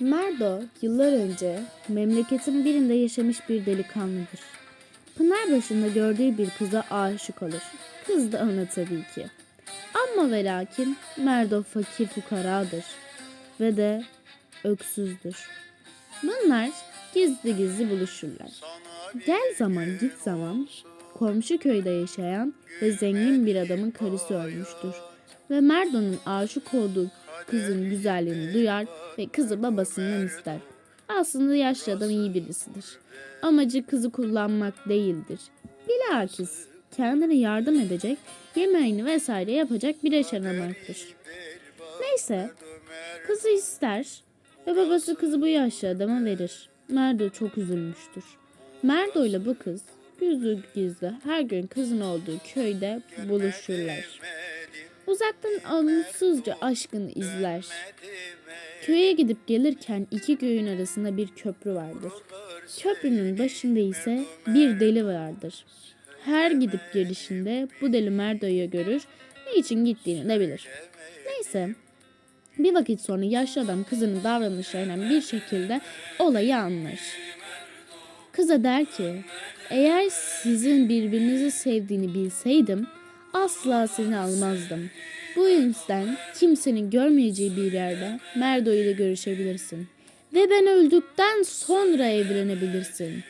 Merdo yıllar önce memleketin birinde yaşamış bir delikanlıdır. Pınarbaşı'nda gördüğü bir kıza aşık olur. Kız da ona tabii ki. Ama ve lakin Merdo fakir fukaradır ve de öksüzdür. Bunlar gizli gizli buluşurlar. Gel zaman git zaman komşu köyde yaşayan ve zengin bir adamın karısı ölmüştür. Ve Merdo'nun aşık olduğu kızın güzelliğini duyar ve kızı babasından ister. Aslında yaşlı adam iyi birisidir. Amacı kızı kullanmak değildir. Bilakis kendine yardım edecek, yemeğini vesaire yapacak bir eş aramaktır. Neyse, kızı ister ve babası kızı bu yaşlı adama verir. Merdo çok üzülmüştür. Merdo ile bu kız yüzü gizli her gün kızın olduğu köyde buluşurlar. Uzaktan umutsuzca aşkını izler. Köye gidip gelirken iki köyün arasında bir köprü vardır. Köprünün başında ise bir deli vardır. Her gidip gelişinde bu deli Merdo'yu görür, niçin gittiğini de bilir. Neyse, bir vakit sonra yaşlı adam kızının davranışlarından bir şekilde olayı anlar. Kıza der ki, eğer sizin birbirinizi sevdiğini bilseydim asla seni almazdım. Bu yüzden kimsenin görmeyeceği bir yerde Merdo ile görüşebilirsin. Ve ben öldükten sonra evlenebilirsin.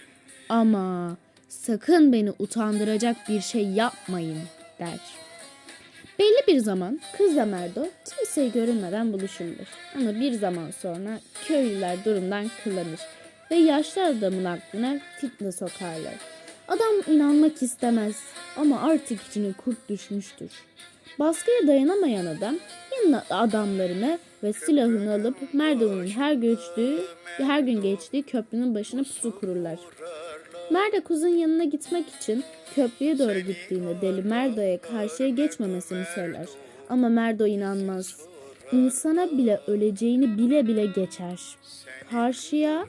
Ama sakın beni utandıracak bir şey yapmayın der. Belli bir zaman kızla Merdo kimseyi görünmeden buluşurlar. Ama bir zaman sonra köylüler durumdan kıllanır ve yaşlı adamın aklına fitne sokarlar. Adam inanmak istemez ama artık içine kurt düşmüştür. Baskıya dayanamayan adam yanına adamlarını ve silahını alıp Merdo'nun her geçtiği, her gün geçtiği köprünün başına pusu kururlar. Merdo kuzun yanına gitmek için köprüye doğru gittiğinde deli Merdo'ya karşıya geçmemesini söyler. Ama Merdo inanmaz. İnsana bile öleceğini bile bile geçer. Karşıya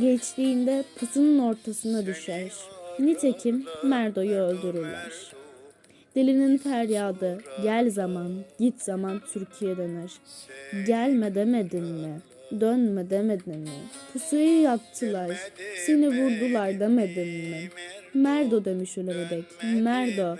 geçtiğinde pusunun ortasına düşer. Nitekim Merdo'yu öldürürler. Delinin feryadı, gel zaman, git zaman Türkiye döner. Gelme demedin mi? Dönme demedin mi? Pusuyu yaktılar, seni vurdular demedin mi? Merdo demiş ölene dek, Merdo.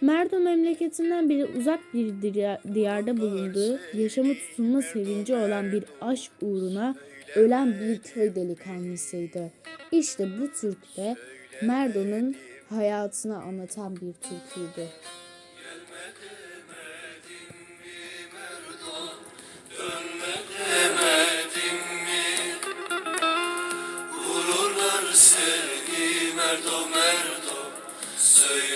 Merdo memleketinden biri uzak bir diya- diyarda bulunduğu, yaşamı tutunma sevinci olan bir aşk uğruna ölen bir köy delikanlısıydı. İşte bu türkü de Merdo'nun hayatını anlatan bir türküydü. Merdo, Merdo, söyle.